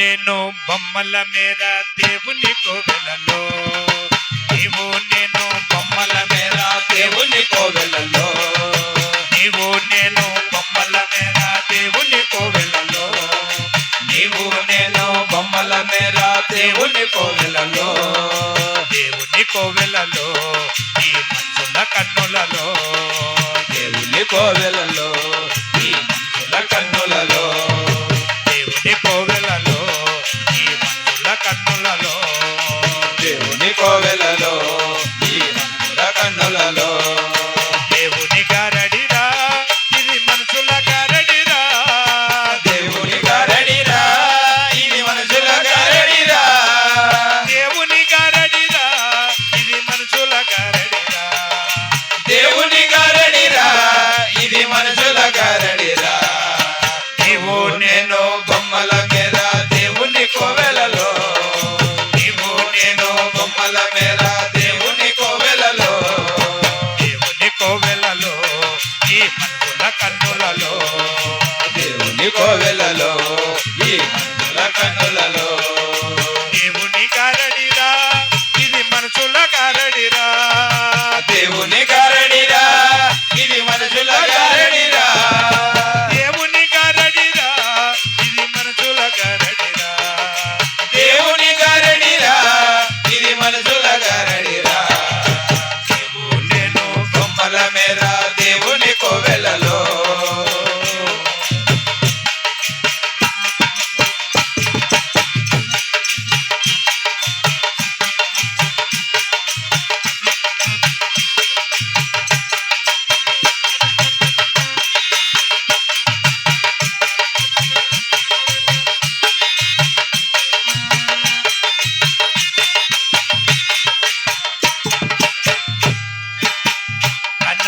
నేను బొమ్మల మీద దేవుని కోవెలలో. నీవు నేను బొమ్మల మేర దేవుని కోవెలలో. నీవు నేను బొమ్మల మేర దేవుని కోవెలలో. నీవు నేను బొమ్మల మేర దేవుని కోవెలలో. దేవుని కోవెలలో ఈ మనుషుల కన్నులలో. దేవుని కోవెలలో.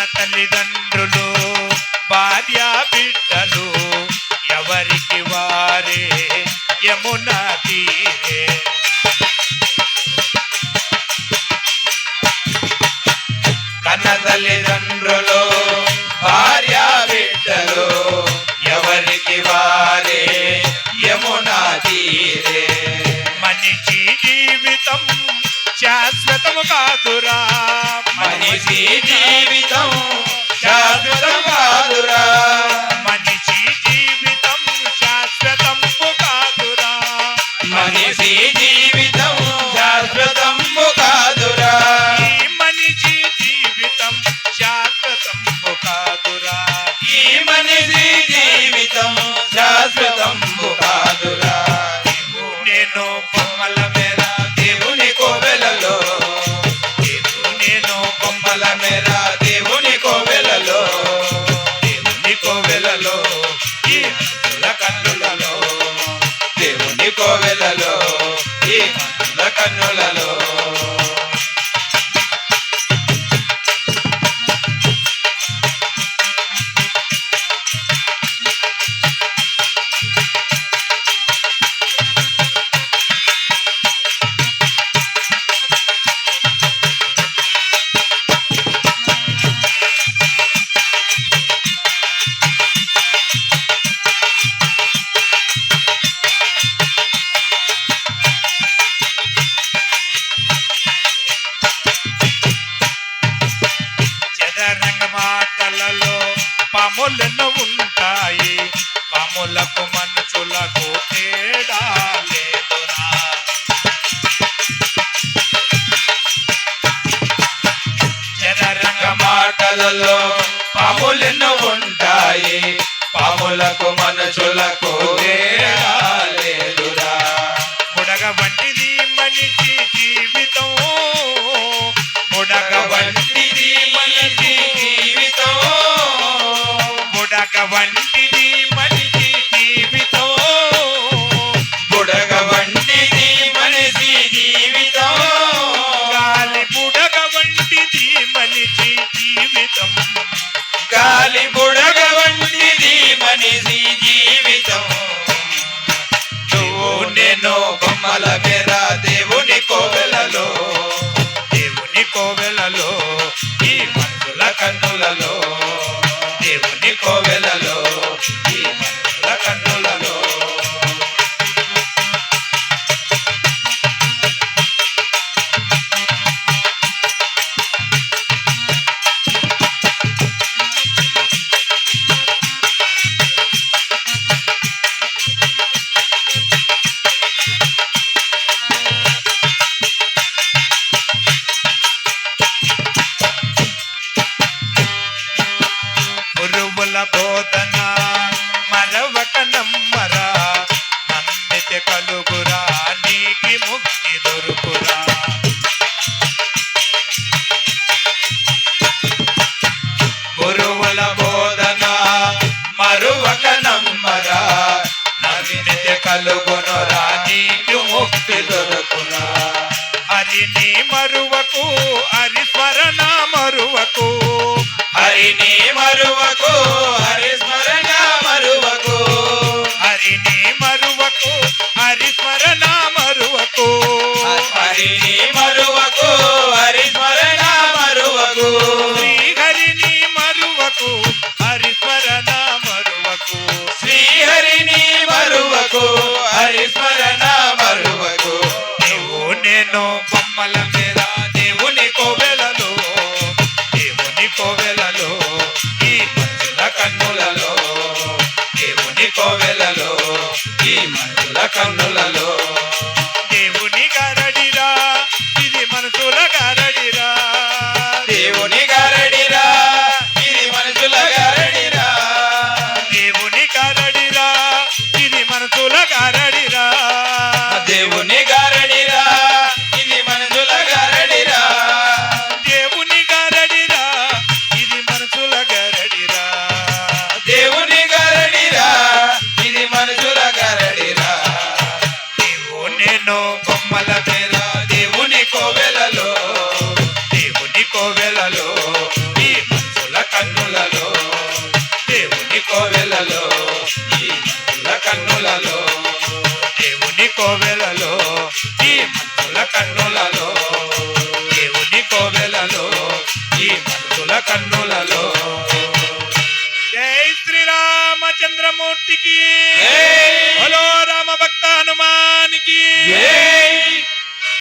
తల్లిదండ్రులు భార్య బిడ్డలు ఎవరికి వారే? యమునా తీరే. కన్న తల్లిదండ్రులు భార్య బిడ్డలు ఎవరికి వారే? యమునా తీరే. మనిషి జీవితం శాశ్వతము కాదురా. మనుషుల కన్నులలో పాములెన్నో ఉంటాయి. పాములకు మనుషులకు తేడా లేదురా. జనరంగ మాటలలో పాములెన్నో ఉంటాయి. పాములకు మనుషులకు తేడా లేదురా. బుడగ వంటిది మనిషి జీవితం. వంటిది మనిషి జీవితం. బుడగ వంటిది మనిషి జీవితం. గాలి బుడగ వంటిది మనిషి జీవితం. గాలి బుడగ వంటిది మనిషి జీవితం. నువ్వు నేను బొమ్మల మేర దేవుని కోవెలలో. దేవుని కోవెల కోవెలలో మరువకు హరి స్మరణ మరువకు. హరిని మరువకు హరి స్మరణ మరువకు. హరిని మరువకు హరి స్మరణ మరువకు. హరిని మరువకు హరి స్మరణ మరువకు. శ్రీ హరిని మరువకు హరి స్మరణ మరువకు. శ్రీహరిని మరువకు హరి స్మరణ మరువకు. నీవు నేను బొమ్మల కోవెలలో ఈ మనుషుల కన్నులలో దేవుని కోవెలలో ఈ మనుషుల కన్నుల జై. హలో రామ భక్త హనుమానికి